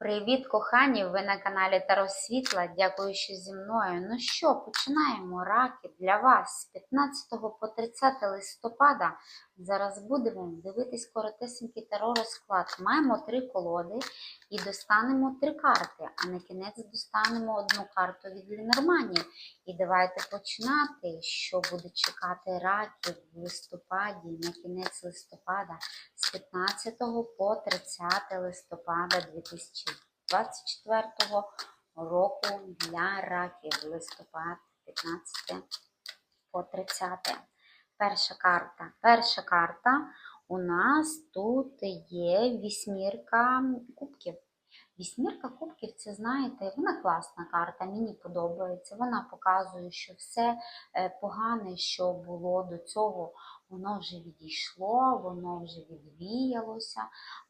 Привіт, кохані! Ви на каналі Таро Світла. Дякую, що зі мною. Ну що, починаємо раки для вас з 15 по 30 листопада. Зараз будемо дивитись коротесенький таро розклад. Маємо три колоди і достанемо три карти, а на кінець достанемо одну карту від Лінорманів. І давайте починати, що буде чекати раків в листопаді, на кінець листопада з 15 по 30 листопада 2024 року для раків листопад 15 по 30. Перша карта. Перша карта у нас тут є вісьмірка кубків. Вісьмірка кубків, це знаєте, вона класна карта, мені подобається. Вона показує, що все е, погане, що було до цього, воно вже відійшло, воно вже відвіялося,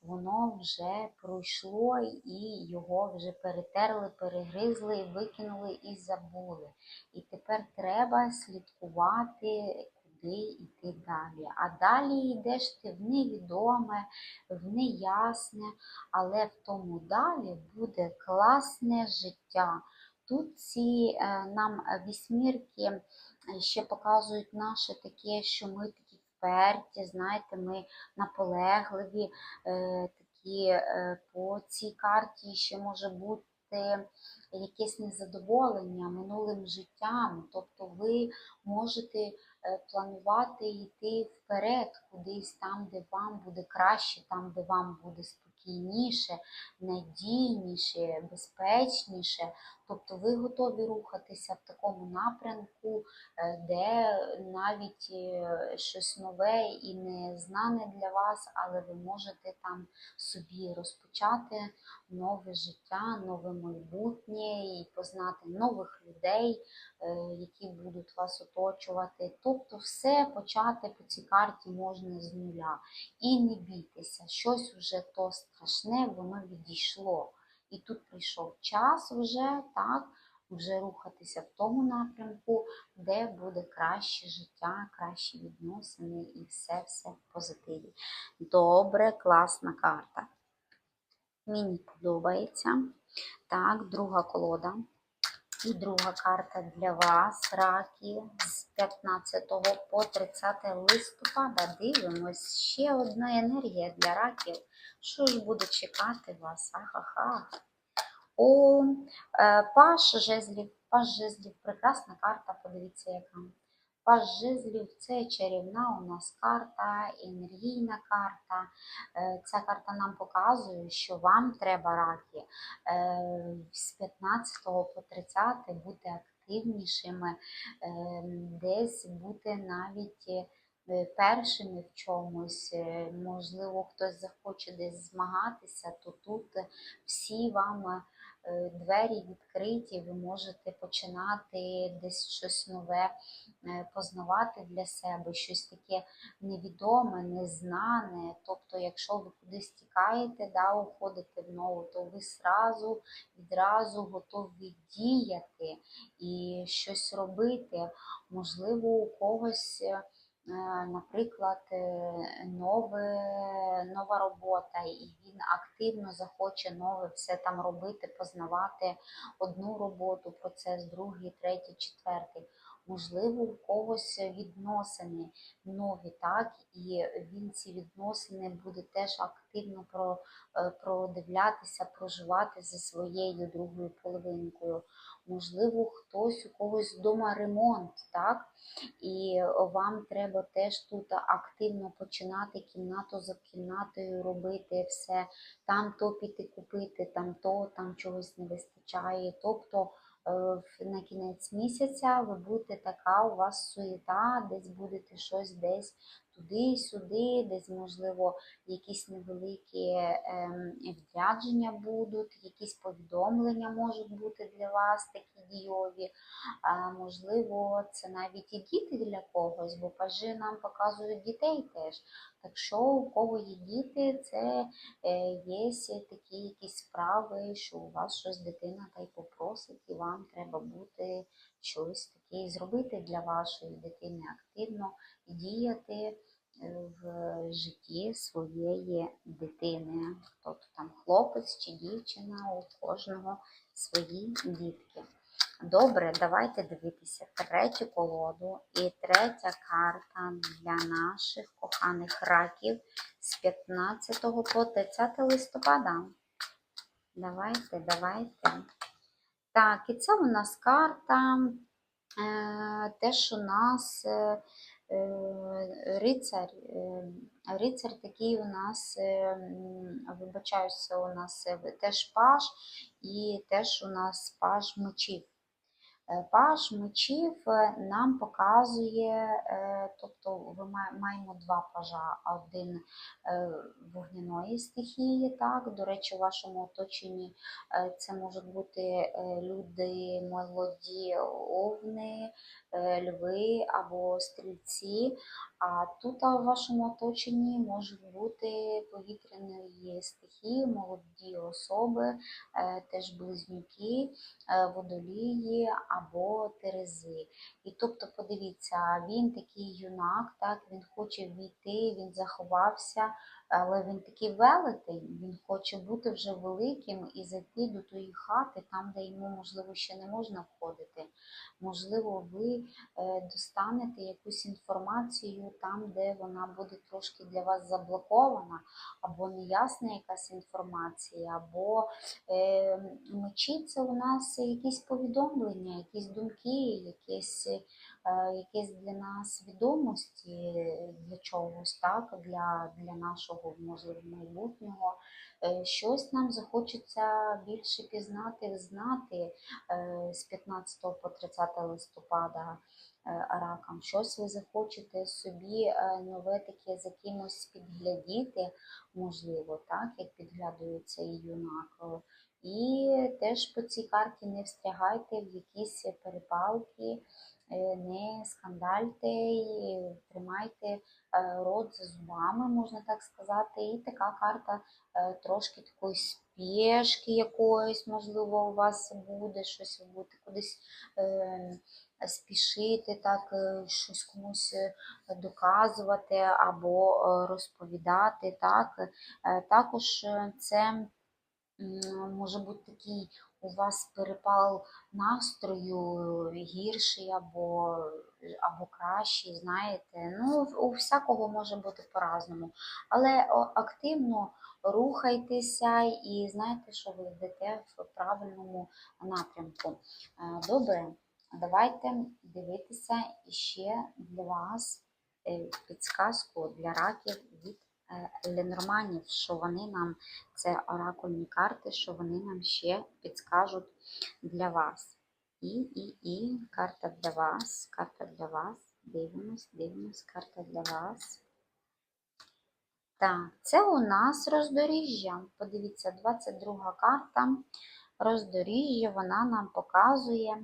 воно вже пройшло і його вже перетерли, перегризли, викинули і забули. І тепер треба слідкувати. Куди йти далі. А далі йдеш ти в невідоме, в неясне, але в тому далі буде класне життя. Тут ці е, нам вісьмірки ще показують наше таке, що ми такі вперті, знаєте, ми наполегливі, е, такі е, по цій карті ще може бути якесь незадоволення минулим життям. Тобто ви можете е, планувати йти вперед, кудись там, де вам буде краще, там, де вам буде спокійніше, надійніше, безпечніше. Тобто ви готові рухатися в такому напрямку, е, де навіть е, щось нове і незнане для вас, але ви можете там собі розпочати нове життя, нове майбутнє і познати нових людей, е, які будуть вас оточувати. Тобто, все почати по цій карті можна з нуля. І не бійтеся, щось вже то страшне, воно відійшло. І тут прийшов час вже так, вже рухатися в тому напрямку, де буде краще життя, кращі відносини і все-все в позитиві. Добре, класна карта. Мені подобається. Так, друга колода. І друга карта для вас, раки, з 15 по 30 листопада. Дивимось, ще одна енергія для раків. Що ж буде чекати вас? Ахаха. О, е, паш жезлів, паш жезлів, прекрасна карта, подивіться, яка. Паш жезлів це чарівна у нас карта, енергійна карта. Е, Ця карта нам показує, що вам треба раки е, з 15 по 30 бути активнішими, е, десь бути навіть першими в чомусь. Можливо, хтось захоче десь змагатися, то тут всі вам двері відкриті, ви можете починати десь щось нове е, познавати для себе, щось таке невідоме, незнане. Тобто, якщо ви кудись тікаєте, да, уходите в нову, то ви сразу, відразу готові діяти і щось робити. Можливо, у когось. Е, наприклад, е, нове, нова робота, і він активно захоче нове все там робити, познавати одну роботу, процес, другий, третій, четвертий. Можливо, у когось відносини нові, так, і він ці відносини буде теж активно е, продивлятися, проживати зі своєю другою половинкою. Можливо, хтось у когось вдома ремонт, так? І вам треба теж тут активно починати кімнату за кімнатою робити все, там то піти купити, там то, там чогось не вистачає. Тобто е, на кінець місяця ви будете така, у вас суєта, десь будете щось десь туди-сюди, десь, можливо, якісь невеликі ем, відрядження будуть, якісь повідомлення можуть бути для вас такі дійові. Можливо, це навіть і діти для когось, бо пажи нам показують дітей теж. Так що у кого є діти, це е, є такі якісь справи, що у вас щось дитина та й попросить, і вам треба бути щось таке зробити для вашої дитини активно діяти в житті своєї дитини. Тобто там хлопець чи дівчина, у кожного свої дітки. Добре, давайте дивитися третю колоду. І третя карта для наших коханих раків з 15 по 30 листопада. Давайте, давайте. Так, і це у нас карта. Е, теж у нас е, е, рицар. Рицар такий у нас, вибачаюся, у нас теж паж, і теж у нас паж мечів. Е, Паж мечів е, нам показує, е, тобто ми маємо два пажа, один вогняної стихії, так, до речі, у вашому оточенні це можуть бути люди молоді, овни, льви або стрільці, а тут а, в вашому оточенні можуть бути повітряної стихії, молоді особи, е, теж близнюки, е, водолії або терези. І тобто, подивіться, він такий юнак, так, він хоче війти, він заховався, але він такий велетень, він хоче бути вже великим і зайти до тої хати, там, де йому, можливо, ще не можна входити. Можливо, ви е, достанете якусь інформацію там, де вона буде трошки для вас заблокована, або неясна якась інформація, або е, мечі це у нас якісь повідомлення, якісь думки, якісь, е, якісь для нас відомості для чогось, так, для, для нашого, можливо, майбутнього. Е, Щось нам захочеться більше пізнати, знати е, з 15 по 30 листопада ракам. Щось ви захочете собі нове таке за кимось підглядіти, можливо, так, як підглядує цей юнак. І теж по цій карті не встрягайте в якісь перепалки, е, не скандальте, і тримайте е, рот за зубами, можна так сказати. І така карта е, трошки такої спешки якоїсь, можливо, у вас буде, щось ви кудись спішити, так, щось комусь доказувати або розповідати. Так. Також це може бути такий у вас перепал настрою гірший або, або кращий, знаєте. Ну, у всякого може бути по-разному. Але активно рухайтеся і знаєте, що ви йдете в правильному напрямку. Е, Добре, давайте дивитися ще для вас е, підсказку для раків від Ленорманів, що вони нам, це оракульні карти, що вони нам ще підскажуть для вас. І, і, і карта для вас, карта для вас. Дивимось, дивимось, карта для вас. Так, це у нас роздоріжжя. Подивіться, 22 карта. Роздоріжжя, вона нам показує е,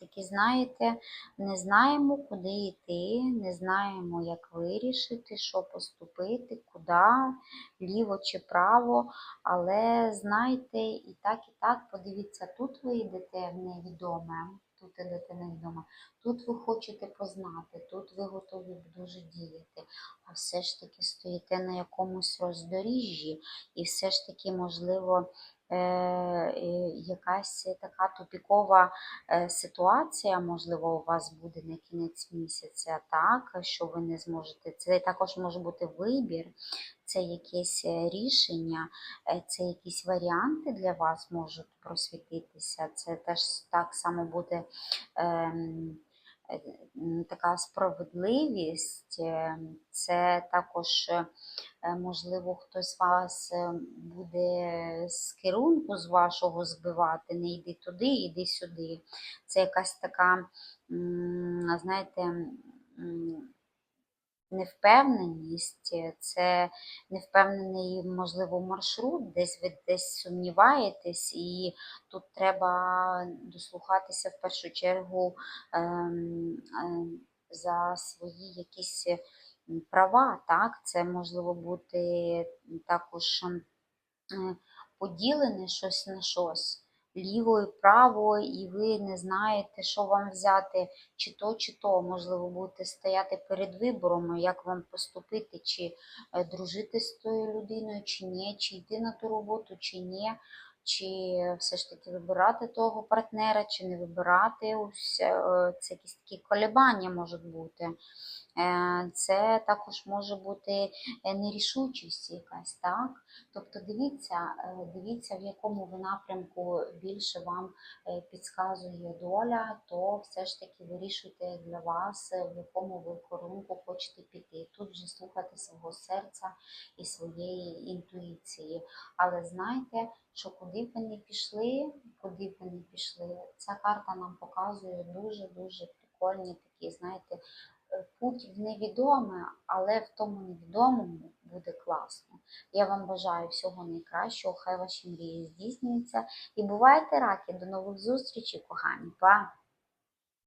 такі, знаєте, не знаємо, куди йти, не знаємо, як вирішити, що поступити, куди, ліво чи право. Але знайте, і так, і так, подивіться, тут ви йдете в невідоме. Тут ідете невідоме, тут ви хочете познати, тут ви готові дуже діяти, а все ж таки стоїте на якомусь роздоріжжі, і все ж таки, можливо, е, е, якась така тупікова е, ситуація, можливо, у вас буде на кінець місяця, так, що ви не зможете. Це також може бути вибір, це якесь е, рішення, е, це якісь варіанти для вас можуть просвітитися. Це теж так само буде. е, Така справедливість, е, це також, е, е, можливо, хтось вас е, буде з керунку з вашого збивати, не йди туди, йди сюди. Це якась така, знаєте, невпевненість, е, це невпевнений, можливо, маршрут, десь ви десь сумніваєтесь, і тут треба дослухатися в першу чергу ем, ем, за свої якісь е, права. Так? Це можливо бути також ем, поділене щось на щось. Ліво і право, і ви не знаєте, що вам взяти, чи то, чи то. Можливо, будете стояти перед вибором, як вам поступити, чи е, дружити з тою людиною, чи ні, чи йти на ту роботу, чи ні. Чи все ж таки вибирати того партнера, чи не вибирати. Ось, е, Це якісь такі колебання можуть бути. Е, Це також може бути е, нерішучість якась, так? Тобто дивіться, е, дивіться, в якому ви напрямку більше вам підказує доля, то все ж таки вирішуйте для вас, в якому ви корунку хочете піти. Тут вже слухати свого серця і своєї інтуїції. Але знайте, що куди б ви не пішли, куди б ви не пішли, ця карта нам показує дуже-дуже прикольні такі, знаєте, е, путь в невідоме, але в тому невідомому буде класно. Я вам бажаю всього найкращого, хай ваші мрії здійснюються. І бувайте раки, до нових зустрічей, кохані. Па!